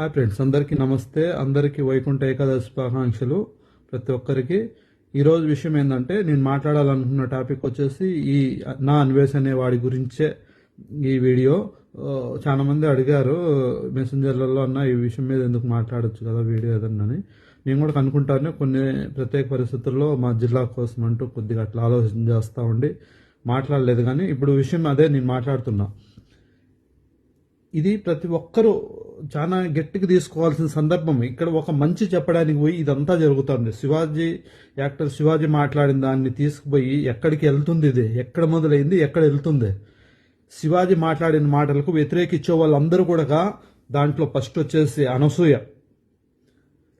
Hi friends అందరికీ నమస్తే. అందరికీ వైకుంఠ ఏకాదశి శుభాకాంక్షలు ప్రతి ఒక్కరికి. ఈరోజు విషయం ఏంటంటే నేను మాట్లాడాలనుకున్న టాపిక్ వచ్చేసి ఈ నా అన్వేష్ అనే వాడి గురించే ఈ వీడియో. చాలామంది అడిగారు మెసెంజర్లలో అన్న ఈ విషయం మీద ఎందుకు మాట్లాడొచ్చు కదా వీడియో ఏదన్నా అని. నేను కూడా అనుకుంటాను కొన్ని ప్రత్యేక పరిస్థితుల్లో మా జిల్లా కోసం అంటూ కొద్దిగా అట్లా ఆలోచన చేస్తూ ఉండి మాట్లాడలేదు. కానీ ఇప్పుడు విషయం అదే నేను మాట్లాడుతున్నా. ఇది ప్రతి ఒక్కరూ చాలా గట్టికి తీసుకోవాల్సిన సందర్భం. ఇక్కడ ఒక మంచి చెప్పడానికి పోయి ఇదంతా జరుగుతుంది. శివాజీ యాక్టర్ శివాజీ మాట్లాడిన దాన్ని తీసుకుపోయి ఎక్కడికి వెళ్తుంది ఇది? ఎక్కడ మొదలైంది? ఎక్కడ వెళ్తుంది? శివాజీ మాట్లాడిన మాటలకు వ్యతిరేకించే వాళ్ళందరూ కూడా దాంట్లో ఫస్ట్ వచ్చేసి అనసూయ.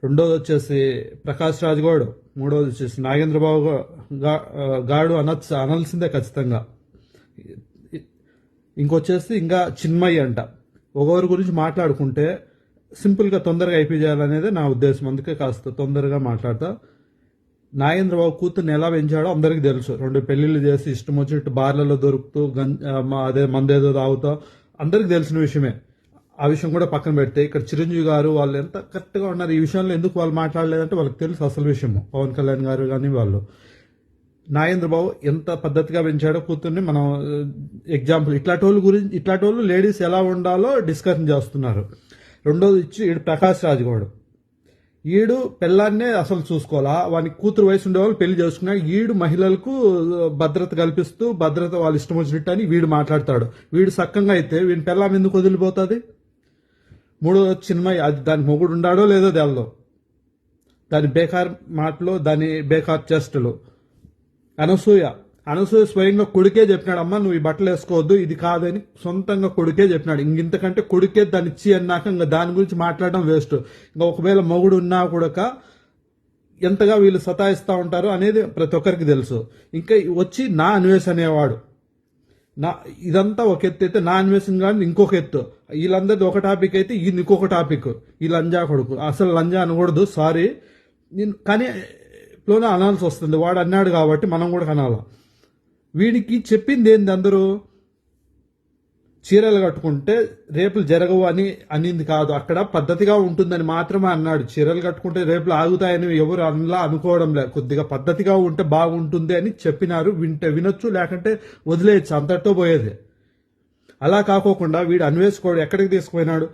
రెండోది వచ్చేసి ప్రకాష్ రాజ్ గౌడ్. మూడోది వచ్చేసి నాగేంద్రబాబు గా- గాడు అనొచ్చు అనాల్సిందే ఖచ్చితంగా. ఇంకొచ్చేసి ఇంకా చిన్మయ్య అంట. ఒకరి గురించి మాట్లాడుకుంటే సింపుల్గా తొందరగా అయిపోయాలనేదే నా ఉద్దేశం. అందుకే కాస్త తొందరగా మాట్లాడతా. నాగేంద్రబాబు కూతుర్ని ఎలా పెంచాడో అందరికీ తెలుసు. రెండు పెళ్ళిళ్ళు చేసి ఇష్టం వచ్చినట్టు బార్లలో దొరుకుతూ గం అదే మందేదో తాగుతా. అందరికీ తెలిసిన విషయమే. ఆ విషయం కూడా పక్కన పెడితే ఇక్కడ చిరంజీవి గారు వాళ్ళు ఎంత కరెక్ట్గా ఉన్నారు ఈ విషయంలో ఎందుకు వాళ్ళు మాట్లాడలేదంటే వాళ్ళకి తెలుసు అసలు విషయము. పవన్ కళ్యాణ్ గారు కానీ వాళ్ళు. నాగేంద్రబాబు ఎంత పద్ధతిగా పెంచాడో కూతుర్ని మనం uh, ఎగ్జాంపుల్ ఇట్లాంటి గురించి ఇట్లాంటి వాళ్ళు లేడీస్ ఎలా ఉండాలో డిస్కషన్ చేస్తున్నారు. రెండోది ఇచ్చి ఈడు ప్రకాష్ రాజ్ గౌడ్ ఈడు పెళ్ళాన్నే అసలు చూసుకోవాలా? వానికి కూతురు వయసు ఉండేవాళ్ళు పెళ్ళి చేసుకున్నా ఈడు మహిళలకు uh, భద్రత కల్పిస్తూ భద్రత వాళ్ళు ఇష్టం వచ్చినట్టు అని వీడు మాట్లాడతాడు. వీడు సక్కంగా అయితే వీడి పిల్లం ఎందుకు వదిలిపోతుంది? మూడో చిన్మయ్య అది దాని మొగుడు ఉండాడో లేదో తెలదు. దాని బేకార్ మాటలు దాని బేకార్ చేష్టలు. అనసూయ. అనసూయ స్వయంగా కొడుకే చెప్పినాడు అమ్మ నువ్వు ఈ బట్టలు వేసుకోవద్దు ఇది కాదని సొంతంగా కొడుకే చెప్పినాడు. ఇంతకంటే కొడుకే దాన్ని ఇచ్చి అన్నాక ఇంకా దాని గురించి మాట్లాడడం వేస్ట్. ఇంకా ఒకవేళ మొగుడు ఉన్నా కూడా ఎంతగా వీళ్ళు సతాయిస్తూ ఉంటారు అనేది ప్రతి ఒక్కరికి తెలుసు. ఇంకా వచ్చి నా అన్వేష్ అనేవాడు. నా ఇదంతా ఒక ఎత్తు అయితే నా అన్వేషణ కానీ ఇంకొక ఎత్తు. వీళ్ళందరిది ఒక టాపిక్ అయితే ఇది ఇంకొక టాపిక్. ఈ లంజా కొడుకు. అసలు లంజా అనకూడదు సారీ. నేను కానీ లోనే అనాల్సి వస్తుంది. వాడు అన్నాడు కాబట్టి మనం కూడా అనాలా వీడికి చెప్పింది ఏంది అందరూ? చీరలు కట్టుకుంటే రేపులు జరగవు అని అనింది కాదు. అక్కడ పద్ధతిగా ఉంటుందని మాత్రమే అన్నాడు. చీరలు కట్టుకుంటే రేపులు ఆగుతాయని ఎవరు అనలా అనుకోవడం లే కొద్దిగా పద్ధతిగా ఉంటే బాగుంటుంది అని చెప్పినారు. వింటే వినొచ్చు లేకంటే వదిలేయచ్చు. అంతటితో పోయేది. అలా కాకోకుండా వీడు అన్వేసుకోడు ఎక్కడికి తీసుకుపోయినాడు?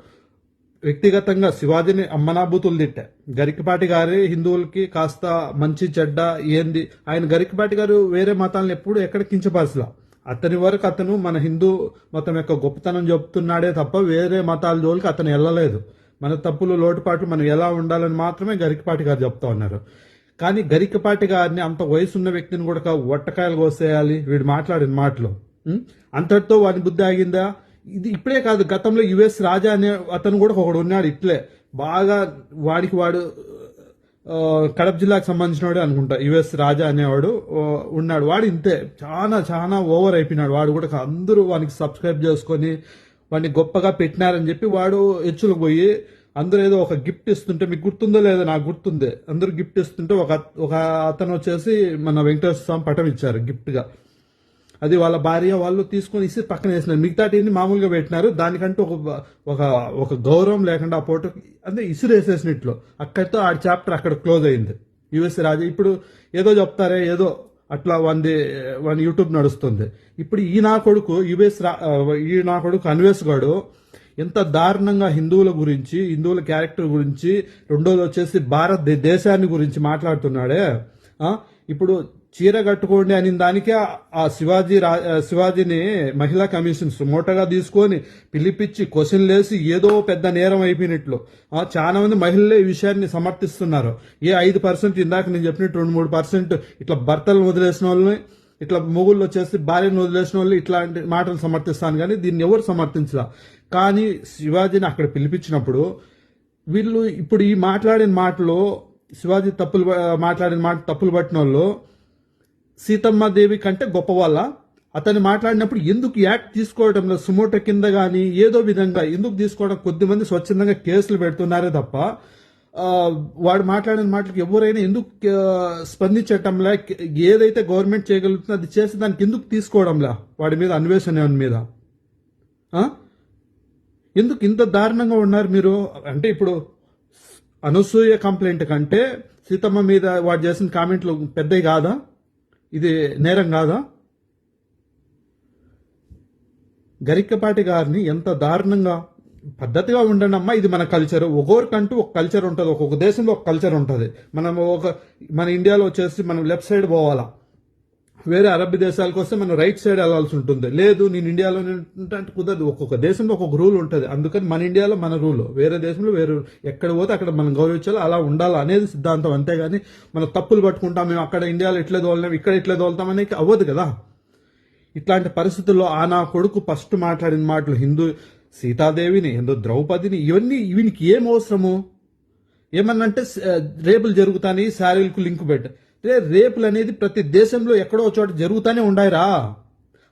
వ్యక్తిగతంగా శివాజీని అమ్మనాభూతులు తిట్టా. గరికపాటి గారి హిందువులకి కాస్త మంచి చెడ్డ ఏంది? ఆయన గరికపాటి గారు వేరే మతాలను ఎప్పుడు ఎక్కడ కించపరచలా. అతని వరకు అతను మన హిందూ మతం యొక్క గొప్పతనం చెప్తున్నాడే తప్ప వేరే మతాల జోలికి అతను వెళ్ళలేదు మన తప్పులు లోటుపాట్లు మనం ఎలా ఉండాలని మాత్రమే గరికపాటి గారు చెప్తా ఉన్నారు. కానీ గరికపాటి గారిని అంత వయసున్న వ్యక్తిని కూడా ఒట్టకాయలు కోసేయాలి. వీడు మాట్లాడిన మాటలు. అంతటితో వాడి బుద్ధి ఆగిందా? ఇది ఇప్పుడే కాదు గతంలో యుఎస్ రాజా అనే అతను కూడా ఒకడు ఉన్నాడు ఇట్లే. బాగా వాడికి వాడు కడప జిల్లాకు సంబంధించిన వాడే అనుకుంటా. యుఎస్ రాజా అనేవాడు ఉన్నాడు. వాడు ఇంతే. చాలా చాలా ఓవర్ అయిపోయినాడు. వాడు కూడా అందరూ వానికి సబ్స్క్రైబ్ చేసుకొని వాడిని గొప్పగా పెట్టినారని చెప్పి వాడు హెచ్చులకు పోయి అందరూ ఏదో ఒక గిఫ్ట్ ఇస్తుంటే మీకు గుర్తుందో లేదో నాకు గుర్తుంది. అందరూ గిఫ్ట్ ఇస్తుంటే ఒక ఒక అతను వచ్చేసి మన వెంకటేశ్వర స్వామి పటం ఇచ్చారు గిఫ్ట్గా. అది వాళ్ళ భార్య వాళ్ళు తీసుకొని ఇసి పక్కన వేసినారు. మిగతాటిని మామూలుగా పెట్టినారు. దానికంటూ ఒక ఒక ఒక గౌరవం లేకుండా ఆ ఫోటో అంటే ఇసురేసేసినట్లు. అక్కడితో ఆ చాప్టర్ అక్కడ క్లోజ్ అయింది. యుఎస్ రాజా ఇప్పుడు ఏదో చెప్తారే ఏదో అట్లా వంది వన్ యూట్యూబ్ నడుస్తుంది. ఇప్పుడు ఈ నా కొడుకు యుఎస్ రా ఈ నా కొడుకు అన్వేష్ గాడు ఎంత దారుణంగా హిందువుల గురించి హిందువుల క్యారెక్టర్ గురించి రెండోది వచ్చేసి భారత దేశాన్ని గురించి మాట్లాడుతున్నాడే. ఇప్పుడు చీర కట్టుకోండి అని దానికే ఆ- శివాజీ రా శివాజీని మహిళా కమిషన్స్ మోటగా తీసుకొని పిలిపించి క్వశ్చన్ లేసి ఏదో పెద్ద నేరం అయిపోయినట్లు. చాలా మంది మహిళలే ఈ విషయాన్ని సమర్థిస్తున్నారు. ఏ ఐదు పర్సెంట్ ఇందాక నేను చెప్పినట్టు రెండు మూడు పర్సెంట్ ఇట్లా భర్తలను వదిలేసిన వాళ్ళని ఇట్లా మొగుళ్ళు వచ్చేసి భార్యను వదిలేసిన వాళ్ళు ఇట్లాంటి మాటలు సమర్థిస్తాను కానీ దీన్ని ఎవరు సమర్థించరా కానీ శివాజీని అక్కడ పిలిపించినప్పుడు వీళ్ళు ఇప్పుడు ఈ మాట్లాడిన మాటలో శివాజీ తప్పులు మాట్లాడిన మాట తప్పులు పట్టిన వాళ్ళు సీతమ్మ దేవి కంటే గొప్ప వాళ్ళ అతను మాట్లాడినప్పుడు ఎందుకు యాక్ట్ తీసుకోవడంలో సుమోటో కింద కానీ ఏదో విధంగా ఎందుకు తీసుకోవడం కొద్దిమంది స్వచ్ఛందంగా కేసులు పెడుతున్నారే తప్ప వాడు మాట్లాడిన మాటలకు ఎవరైనా ఎందుకు స్పందించటంలా ఏదైతే గవర్నమెంట్ చేయగలుగుతుందో అది చేసి దానికి ఎందుకు తీసుకోవడంలా వాడి మీద అన్వేషణ మీద? ఎందుకు ఇంత దారుణంగా ఉన్నారు మీరు? అంటే ఇప్పుడు అనసూయ కంప్లైంట్ కంటే సీతమ్మ మీద వాడు చేసిన కామెంట్లు పెద్దవి కాదా? ఇది నేరం కాదా? గరిక్కపాటి గారిని ఎంత దారుణంగా పద్ధతిగా ఉండండి అమ్మా ఇది మన కల్చర్ ఒక్కొరికంటూ ఒక కల్చర్ ఉంటుంది ఒక్కొక్క దేశంలో ఒక కల్చర్ ఉంటుంది. మనం ఒక మన ఇండియాలో వచ్చేసి మనం లెఫ్ట్ సైడ్ పోవాలా? వేరే అరబ్ దేశాలకు వస్తే మనం రైట్ సైడ్ వెళ్ళాల్సి ఉంటుంది. లేదు నేను ఇండియాలో ఉంటా అంటే కుదరదు. ఒక్కొక్క దేశంలో ఒక్కొక్క రూల్ ఉంటుంది. అందుకని మన ఇండియాలో మన రూల్. వేరే దేశంలో వేరే ఎక్కడ పోతే అక్కడ మనం గౌరవించాలి అలా ఉండాలి అనేది సిద్ధాంతం. అంతేగాని మనం తప్పులు పట్టుకుంటాం మేము అక్కడ ఇండియాలో ఇట్లే దోలలేం ఇక్కడ ఇట్లే దోలుతాం అనేది అవ్వదు కదా. ఇట్లాంటి పరిస్థితుల్లో ఆ నా కొడుకు ఫస్ట్ మాట్లాడిన మాటలు హిందూ సీతాదేవిని హిందూ ద్రౌపదిని ఇవన్నీ వీనికి ఏం అవసరము? ఏమన్నంటే అంటే రేపులు జరుగుతాయి శారీలకు లింక్ పెట్టారు రే రేపులు అనేది ప్రతి దేశంలో ఎక్కడో చోట జరుగుతానే ఉండాయిరా.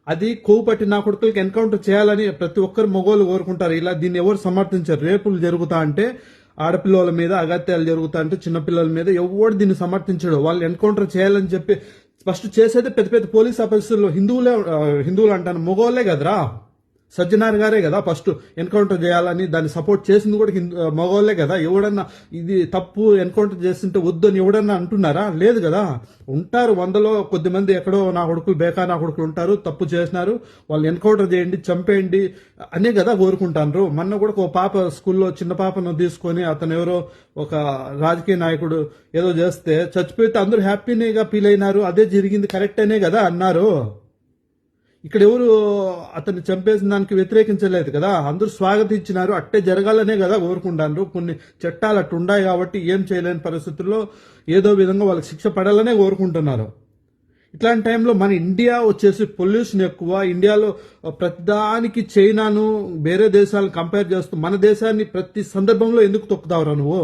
అది కోపట్టి నా కొడుకులకి ఎన్కౌంటర్ చేయాలని ప్రతి ఒక్కరు మొగోలు కోరుకుంటారు. ఇలా దీన్ని ఎవరు సమర్థించారు. రేపులు జరుగుతా అంటే ఆడపిల్లల మీద అగత్యాలు జరుగుతా అంటే చిన్నపిల్లల మీద ఎవడు దీన్ని సమర్థించడు. వాళ్ళు ఎన్కౌంటర్ చేయాలని చెప్పి ఫస్ట్ చేసేది పెద్ద పెద్ద పోలీస్ ఆఫీసర్లు హిందువులే హిందువులు అంటాను. మొగోళ్ళే కదరా. సజ్జనార్ గారే కదా ఫస్ట్ ఎన్కౌంటర్ చేయాలని దాన్ని సపోర్ట్ చేసింది కూడా మగవాళ్ళే కదా. ఎవడన్నా ఇది తప్పు ఎన్కౌంటర్ చేస్తుంటే వద్దు అని ఎవడన్నా అంటున్నారా? లేదు కదా. ఉంటారు వందలో కొద్ది మంది ఎక్కడో నా కొడుకులు బేకా నా కొడుకులు ఉంటారు తప్పు చేసినారు. వాళ్ళు ఎన్కౌంటర్ చేయండి చంపేయండి అనే కదా కోరుకుంటాను మొన్న కూడా ఒక పాప స్కూల్లో చిన్న పాపను తీసుకొని అతను ఎవరో ఒక రాజకీయ నాయకుడు ఏదో చేస్తే చచ్చిపోతే అందరూ హ్యాపీనేగా ఫీల్ అయినారు. అదే జరిగింది కరెక్ట్ అనే కదా అన్నారు. ఇక్కడ ఎవరు అతన్ని చంపేసిన దానికి వ్యతిరేకించలేదు కదా? అందరూ స్వాగతించినారు అట్టే జరగాలనే కదా కోరుకుంటారు కొన్ని చట్టాలు అట్టు ఉన్నాయి కాబట్టి ఏం చేయలేని పరిస్థితుల్లో ఏదో విధంగా వాళ్ళకి శిక్ష పడాలనే కోరుకుంటున్నారు. ఇట్లాంటి టైంలో మన ఇండియా వచ్చేసి పొల్యూషన్ ఎక్కువ. ఇండియాలో ప్రతిదానికి చైనాను వేరే దేశాలను కంపేర్ చేస్తూ మన దేశాన్ని ప్రతి సందర్భంలో ఎందుకు తొక్కుతావురా నువ్వు?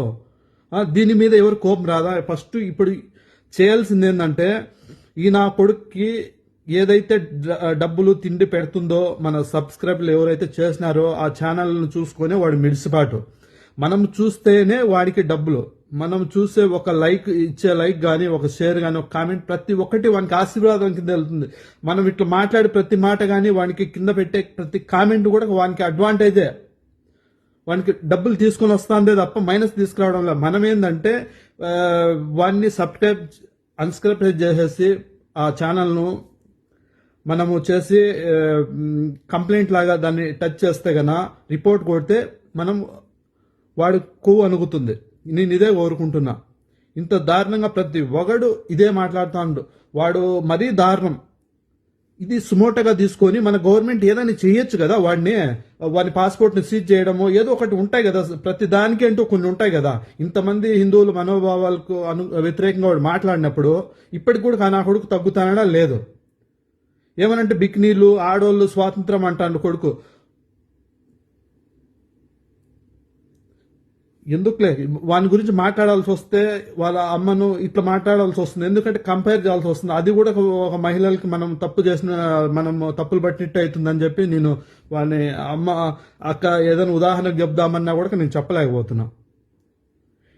దీని మీద ఎవరు కోపం రాదా? ఫస్ట్ ఇప్పుడు చేయాల్సింది ఏంటంటే ఈ నా కొడుక్కి ఏదైతే డబ్బులు తిండి పెడుతుందో మన సబ్స్క్రైబర్లు ఎవరైతే చేసినారో ఆ ఛానల్ను చూసుకొని వాడు మిడిసిపాటు. మనం చూస్తేనే వాడికి డబ్బులు. మనం చూసే ఒక లైక్ ఇచ్చే లైక్ కానీ ఒక షేర్ కానీ ఒక కామెంట్ ప్రతి ఒక్కటి వానికి ఆశీర్వాదం కింద వెళ్తుంది. మనం ఇట్లా మాట్లాడే ప్రతి మాట కానీ వానికి కింద పెట్టే ప్రతి కామెంట్ కూడా వానికి అడ్వాంటేజే. వానికి డబ్బులు తీసుకొని వస్తాందే తప్ప మైనస్ తీసుకురావడం లేదు. మనం ఏంటంటే వాడిని సబ్స్క్రైబ్ అన్స్క్రైబ్ చేసేసి ఆ ఛానల్ను మనము చేసి కంప్లైంట్ లాగా దాన్ని టచ్ చేస్తే గన రిపోర్ట్ కొడితే మనం వాడు కొవ్వు అనుగుతుంది. నేను ఇదే కోరుకుంటున్నా. ఇంత దారుణంగా ప్రతి ఒగడు ఇదే మాట్లాడుతాడు. వాడు మరీ దారుణం. ఇది సుమోటగా తీసుకొని మన గవర్నమెంట్ ఏదైనా చేయొచ్చు కదా వాడిని వాడి పాస్పోర్ట్ని సీజ్ చేయడము ఏదో ఒకటి ఉంటాయి కదా ప్రతి దానికి అంటూ కొన్ని ఉంటాయి కదా ఇంతమంది హిందువులు మనోభావాలకు అను వ్యతిరేకంగా వాడు మాట్లాడినప్పుడు ఇప్పటికి కూడా నా కొడుకు తగ్గుతానడా లేదు. ఏమనంటే బిక్నీలు ఆడోళ్ళు స్వాతంత్రం అంటాను కొడుకు. ఎందుకులే? వాని గురించి మాట్లాడాల్సి వస్తే వాళ్ళ అమ్మను ఇట్లా మాట్లాడాల్సి వస్తుంది. ఎందుకంటే కంపేర్ చేయాల్సి వస్తుంది. అది కూడా ఒక- మహిళలకి మనం తప్పు చేసిన మనం తప్పులు పట్టినట్టు అవుతుందని చెప్పి నేను వాని అమ్మ అక్క ఏదైనా ఉదాహరణకు చెప్దామన్నా కూడా నేను చెప్పలేకపోతున్నా.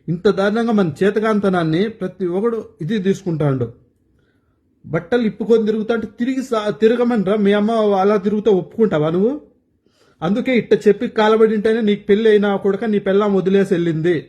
ఇంత దారుణంగా మన చేతకాంతనాన్ని ప్రతి ఒక్కడు ఇది తీసుకుంటాడు. బట్టలు ఇప్పుకొని తిరుగుతా అంటే తిరిగి సా- తిరగమనరా? మీ అమ్మ అలా తిరుగుతా ఒప్పుకుంటావా నువ్వు? అందుకే ఇట్ట చెప్పి కాలబడి ఉంటేనే నీకు పెళ్ళి అయినా కూడా నీ పెళ్ళాం వదిలేసి వెళ్ళింది.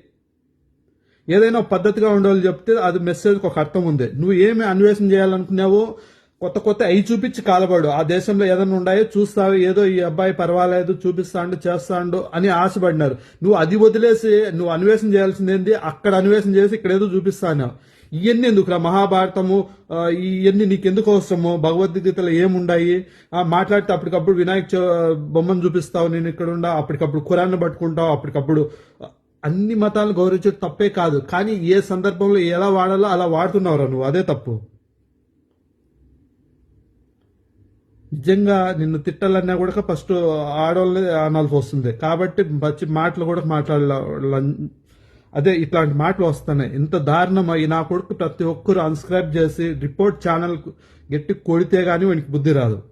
ఏదైనా పద్ధతిగా ఉండాలి చెప్తే అది మెసేజ్కి ఒక అర్థం ఉంది. నువ్వు ఏమి అన్వేషణ చేయాలనుకున్నావో కొత్త కొత్త అయి చూపించి కాలబడు. ఆ దేశంలో ఏదైనా ఉన్నాయో చూస్తావు. ఏదో ఈ అబ్బాయి పర్వాలేదు చూపిస్తాండు చేస్తాండు అని ఆశపడినారు. నువ్వు అది వదిలేసి నువ్వు అన్వేషణ చేయాల్సింది ఏంది? అక్కడ అన్వేషణ చేసి ఇక్కడ ఏదో చూపిస్తాను. ఇవన్నీ ఎందుకురా మహాభారతము ఇవన్నీ నీకెందుకు అవసరము? భగవద్గీతలో ఏముండాయి? ఆ, మాట్లాడితే అప్పటికప్పుడు వినాయక బొమ్మను చూపిస్తావు నేను ఇక్కడ ఉండా అప్పటికప్పుడు ఖురాన్ని పట్టుకుంటావు అప్పటికప్పుడు అన్ని మతాలను గౌరవించడం తప్పే కాదు. కానీ ఏ సందర్భంలో ఎలా వాడాలో అలా వాడుతున్నావురా నువ్వు. అదే తప్పు. నిజంగా నిన్ను తిట్టాలన్నా కూడా ఫస్ట్ ఆడవాళ్ళని అనాల్సి వస్తుంది. కాబట్టి మంచి మాటలు కూడా మాట్లాడాల అదే ఇట్లాంటి మాటలు వస్తున్నాయి. ఇంత దారుణమై? నా కొడుకు ప్రతి ఒక్కరు అన్స్క్రైబ్ చేసి రిపోర్ట్ ఛానల్ గట్టి కొడితే గానీ వానికి బుద్ధి రాదు.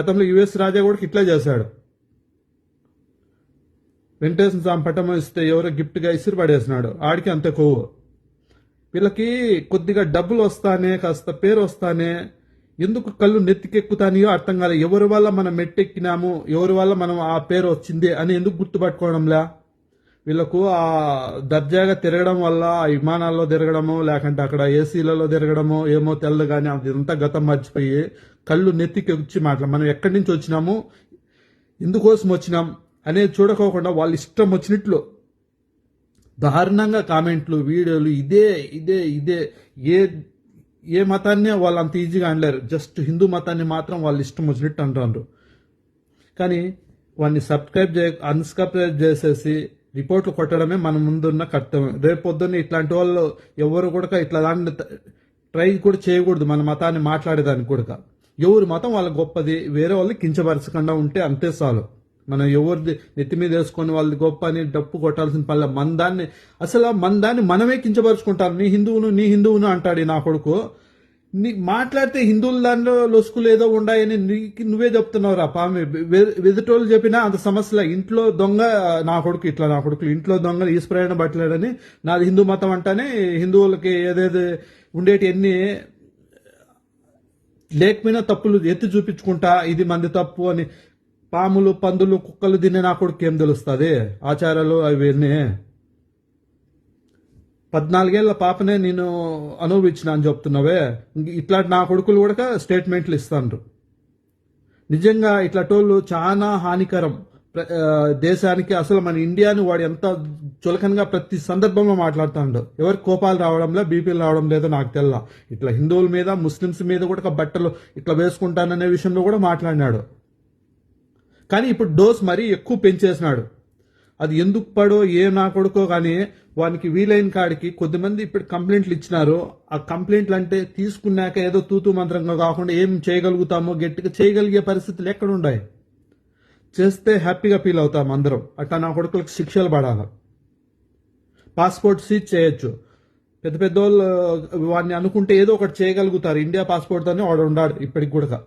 గతంలో యుఎస్ రాజా కూడా ఇట్లా చేశాడు. వెంకటేశ్వర స్వామి పట్టం ఇస్తే ఎవరో గిఫ్ట్గా ఇసిరి పడేసినాడు. ఆడికి అంతే కొవ్వు. వీళ్ళకి కొద్దిగా డబ్బులు వస్తానే కాస్త పేరు వస్తానే ఎందుకు కళ్ళు నెత్తికెక్కుతానియో అర్థం కాలేదు ఎవరి వల్ల మనం మెట్టెక్కినాము? ఎవరి వల్ల మనం ఆ పేరు వచ్చింది అని ఎందుకు గుర్తుపట్టుకోవడంలా? వీళ్ళకు ఆ దర్జాగా తిరగడం వల్ల ఆ విమానాల్లో తిరగడము లేకంటే అక్కడ ఏసీలలో తిరగడము ఏమో తెల్లదు కానీ అదంతా గతం మర్చిపోయి కళ్ళు నెత్తికి వచ్చి మాట్లా మనం ఎక్కడి నుంచి వచ్చినాము ఎందుకోసం వచ్చినాం అనేది చూడకోకుండా వాళ్ళు ఇష్టం వచ్చినట్లు దారుణంగా కామెంట్లు వీడియోలు ఇదే ఇదే ఇదే. ఏ ఏ మతాన్నే వాళ్ళు అంత ఈజీగా అనలేరు. జస్ట్ హిందూ మతాన్ని మాత్రం వాళ్ళు ఇష్టం వచ్చినట్టు అంటారు. కానీ వాడిని సబ్స్క్రైబ్ చే అన్సబ్స్క్రైబ్ చేసేసి రిపోర్ట్లు కొట్టడమే మన ముందున్న కర్తవ్యం. రేపు పొద్దున్న ఇట్లాంటి వాళ్ళు ఎవరు కూడా ఇట్లా దాన్ని ట్రై కూడా చేయకూడదు మన మతాన్ని మాట్లాడేదానికి కూడా. ఎవరి మతం వాళ్ళ గొప్పది వేరే వాళ్ళు కించపరచకుండా ఉంటే అంతే చాలు. మనం ఎవరిది నెత్తి మీద వేసుకొని వాళ్ళది గొప్ప అని డప్పు కొట్టాల్సిన పనుల. మన దాన్ని అసలు మన దాన్ని మనమే కించపరుచుకుంటాం. నీ హిందువును నీ హిందువును అంటాడు నా కొడుకు. నీ మాట్లాడితే హిందువుల దానిలో లొసుకులు ఏదో ఉండాయని నీకు నువ్వే చెప్తున్నావు రా పామి వెదుటోళ్ళు చెప్పినా అంత సమస్యల. ఇంట్లో దొంగ నా కొడుకు ఇట్లా నా కొడుకు. ఇంట్లో దొంగ ఈశ్వరాయణ పట్టలేడని నాది హిందూ మతం అంటానే హిందువులకి ఏదేది ఉండేటి ఎన్ని లేకపోయినా తప్పులు ఎత్తి చూపించుకుంటా ఇది మంది తప్పు అని పాములు పందులు కుక్కలు తినే నా కొడుకు ఏం తెలుస్తుంది? ఆచారాలు అవన్నీ పద్నాలుగేళ్ళ పాపనే నేను అనుభవించిన అని చెప్తున్నావే. ఇట్లాంటి నా కొడుకులు కూడా స్టేట్మెంట్లు ఇస్తాండ్రు. నిజంగా ఇట్లా టోళ్ళు చాలా హానికరం. దేశానికి అసలు మన ఇండియాని వాడు ఎంత చులకనగా ప్రతి సందర్భంలో మాట్లాడుతాడు. ఎవరికి కోపాలు రావడంలో బీపీలు రావడం లేదో నాకు తెల్ల. ఇట్లా హిందువుల మీద ముస్లిమ్స్ మీద కూడా బట్టలు ఇట్లా వేసుకుంటాననే విషయంలో కూడా మాట్లాడినాడు. కానీ ఇప్పుడు డోస్ మరీ ఎక్కువ పెంచేసినాడు. అది ఎందుకు పడో ఏ నా కొడుకో కానీ వానికి వీలైన కాడికి కొద్దిమంది ఇప్పుడు కంప్లైంట్లు ఇచ్చినారు. ఆ కంప్లైంట్లు అంటే తీసుకున్నాక ఏదో తూతూ మంత్రంగా కాకుండా ఏం చేయగలుగుతామో గట్టిగా చేయగలిగే పరిస్థితులు ఎక్కడ ఉన్నాయి చేస్తే హ్యాపీగా ఫీల్ అవుతాం అందరం. అట్లా నా కొడుకులకు శిక్షలు పడాలి? పాస్పోర్ట్ సీజ్ చేయొచ్చు. పెద్ద పెద్ద వాళ్ళు వాడిని అనుకుంటే ఏదో ఒకటి చేయగలుగుతారు. ఇండియా పాస్పోర్ట్తోనే వాడు ఉండాడు ఇప్పటికి కూడా.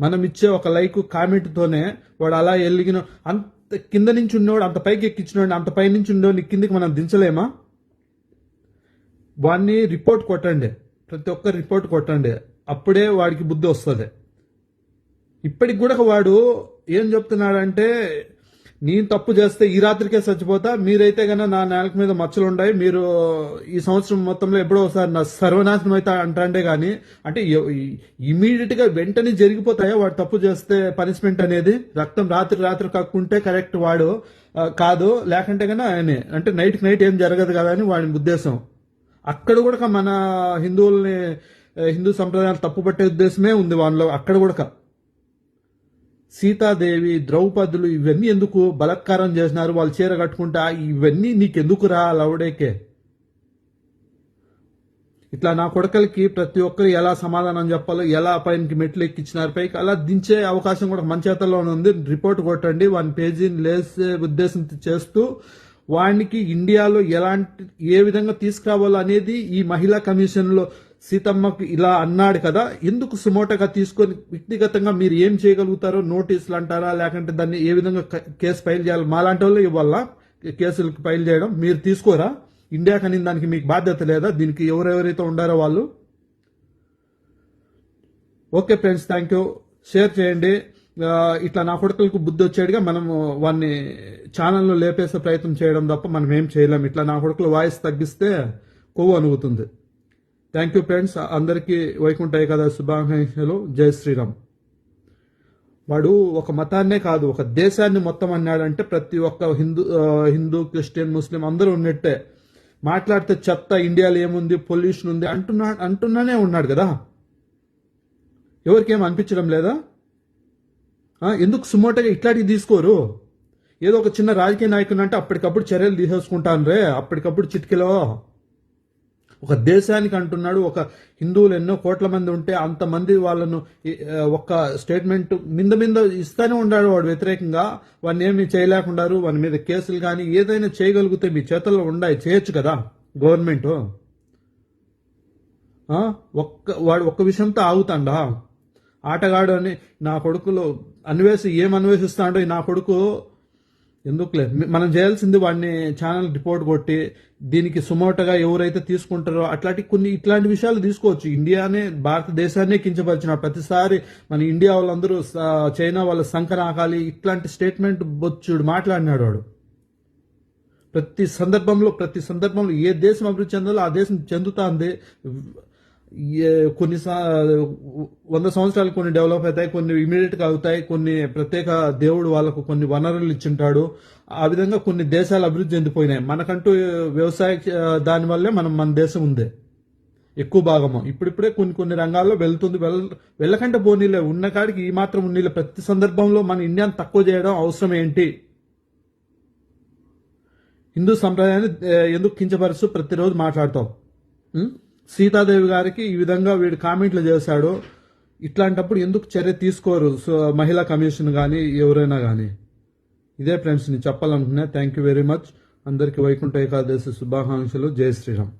మనం ఇచ్చే ఒక లైక్ కామెంట్తోనే వాడు అలా ఎలిగిన అంత కింద నుంచి ఉన్నవాడు అంత పైకి ఎక్కించినోడు అంత పై నుంచి ఉండేవాడిని కిందికి మనం దించలేమా? వాడిని రిపోర్ట్ కొట్టండి. ప్రతి ఒక్క రిపోర్ట్ కొట్టండి. అప్పుడే వాడికి బుద్ధి వస్తుంది. ఇప్పటికి కూడా వాడు ఏం చెప్తున్నాడంటే నేను తప్పు చేస్తే ఈ రాత్రికే చచ్చిపోతా. మీరైతే గన నా నేలకు మీద మచ్చలు ఉన్నాయి మీరు ఈ సంవత్సరం మొత్తంలో ఎప్పుడో ఒకసారి నా సర్వనాశనం అయితే అంటాండే కానీ అంటే ఇమీడియట్గా వెంటనే జరిగిపోతాయా? వాడు తప్పు చేస్తే పనిష్మెంట్ అనేది రక్తం రాత్రి రాత్రి కక్కుంటే కరెక్ట్ వాడు కాదు. లేకంటే గన ఆయనే. అంటే నైట్ నైట్ ఏం జరగదు కదా అని వాడి ఉద్దేశం. అక్కడ కూడా మన హిందువుల్ని హిందూ సంప్రదాయాలు తప్పు పట్టే ఉద్దేశమే ఉంది వాళ్ళలో అక్కడ కూడా సీతాదేవి ద్రౌపదులు ఇవన్నీ ఎందుకు బలత్కారం చేసినారు? వాళ్ళు చీర కట్టుకుంటా ఇవన్నీ నీకెందుకు రా లవడేకే? ఇట్లా నా కొడుకలకి ప్రతి ఒక్కరు ఎలా సమాధానం చెప్పాలో ఎలా పైనకి మెట్లు ఎక్కించినారు పైకి అలా దించే అవకాశం కూడా మన చేతల్లోనే ఉంది. రిపోర్ట్ కొట్టండి. వాని పేజీని లేసే ఉద్దేశం చేస్తూ వాడికి ఇండియాలో ఎలాంటి ఏ విధంగా తీసుకురావాలో అనేది ఈ మహిళా కమిషన్లో సీతమ్మకు ఇలా అన్నాడు కదా ఎందుకు సుమోటగా తీసుకొని వ్యక్తిగతంగా మీరు ఏం చేయగలుగుతారో నోటీసులు అంటారా లేకంటే దాన్ని ఏ విధంగా కేసు ఫైల్ చేయాలి? మాలాంటి వాళ్ళు ఇవ్వాలా కేసులకు ఫైల్ చేయడం? మీరు తీసుకోరా? ఇండియా కానీ దానికి మీకు బాధ్యత లేదా? దీనికి ఎవరెవరైతే ఉండారో వాళ్ళు? Okay friends thank you. Share చేయండి. ఇట్లా నా కొడుకులకు బుద్ధి వచ్చేట్టుగా మనం వాడిని ఛానల్లో లేపేసే ప్రయత్నం చేయడం తప్ప మనం ఏం చేయలేం. ఇట్లా నా కొడుకుల వాయిస్ తగ్గిస్తే కొవ్వు అనుగుతుంది. థ్యాంక్ యూ ఫ్రెండ్స్ అందరికీ వైకుంఠ ఏకాదశి శుభాకాంక్షలు. జై శ్రీరామ్. వాడు ఒక మతాన్నే కాదు ఒక దేశాన్ని మొత్తం అన్నాడంటే ప్రతి ఒక్క హిందూ హిందూ క్రిస్టియన్ ముస్లిం అందరూ ఉన్నట్టే. మాట్లాడితే చెత్త ఇండియాలో ఏముంది పొల్యూషన్ ఉంది అంటున్నా అంటున్నానే ఉన్నాడు కదా. ఎవరికేం అనిపించడం లేదా? ఎందుకు సుమోటగా ఇట్లాంటివి తీసుకోరు? ఏదో ఒక చిన్న రాజకీయ నాయకుని అంటే అప్పటికప్పుడు చర్యలు తీసేసుకుంటాను రే అప్పటికప్పుడు చిటికెలో ఒక దేశానికి అంటున్నాడు ఒక హిందువులు ఎన్నో కోట్ల మంది ఉంటే అంతమంది వాళ్ళను ఒక్క స్టేట్మెంట్ మింద మింద ఇస్తానే ఉన్నాడు వాడు వ్యతిరేకంగా. వాడిని ఏమి చేయలేకుండారు వాని మీద కేసులు కానీ ఏదైనా చేయగలిగితే మీ చేతుల్లో ఉండాయి చేయొచ్చు కదా గవర్నమెంట్. ఒక్క వాడు ఒక్క విషయంతో ఆగుతాండా? ఆటగాడు అని నా కొడుకులో అన్వేషి ఏం అన్వేషిస్తాడో నా కొడుకు ఎందుకులే? మనం చేయాల్సింది వాడిని ఛానల్ రిపోర్ట్ కొట్టి దీనికి సుమోటగా ఎవరైతే తీసుకుంటారో అట్లాంటి కొన్ని ఇట్లాంటి విషయాలు తీసుకోవచ్చు. ఇండియానే భారతదేశాన్నే కించపరిచిన ప్రతిసారి మన ఇండియా వాళ్ళందరూ చైనా వాళ్ళ సంకనాకాలి ఇట్లాంటి స్టేట్మెంట్ బొచ్చుడు మాట్లాడినాడు వాడు. ప్రతి సందర్భంలో ప్రతి సందర్భంలో ఏ దేశం అభివృద్ధి చెందాలో ఆ దేశం చెందుతుంది. కొన్ని సా- వంద సంవత్సరాలు కొన్ని డెవలప్ అవుతాయి కొన్ని ఇమీడియట్గా అవుతాయి కొన్ని ప్రత్యేక దేవుడు వాళ్ళకు కొన్ని వనరులు ఇచ్చింటాడు. ఆ విధంగా కొన్ని దేశాలు అభివృద్ధి చెందిపోయినాయి. మనకంటూ వ్యవసాయ దానివల్లే దాని వల్లే మనం మన దేశం ఉంది. ఎక్కువ భాగము. ఇప్పుడిప్పుడే కొన్ని కొన్ని రంగాల్లో వెళ్తుంది వెల్ వెళ్ళకంటే పోనీలే. ఉన్న కాడికి ఈ మాత్రం ఉన్నీలే. ప్రతి సందర్భంలో మన ఇండియాని తక్కువ చేయడం అవసరం ఏంటి? హిందూ సంప్రదాయాన్ని ఎందుకు కించపరుస్తూ ప్రతిరోజు మాట్లాడతాం? సీతాదేవి గారికి ఈ విధంగా వీడు కామెంట్లు చేశాడు. ఇట్లాంటప్పుడు ఎందుకు చర్య తీసుకోరు? సో మహిళా కమిషన్ కానీ ఎవరైనా కానీ ఇదే ఫ్రెండ్స్ నేను చెప్పాలనుకున్నా. థ్యాంక్ యూ వెరీ మచ్ అందరికీ వైకుంఠ ఏకాదశి శుభాకాంక్షలు. జై శ్రీరామ్.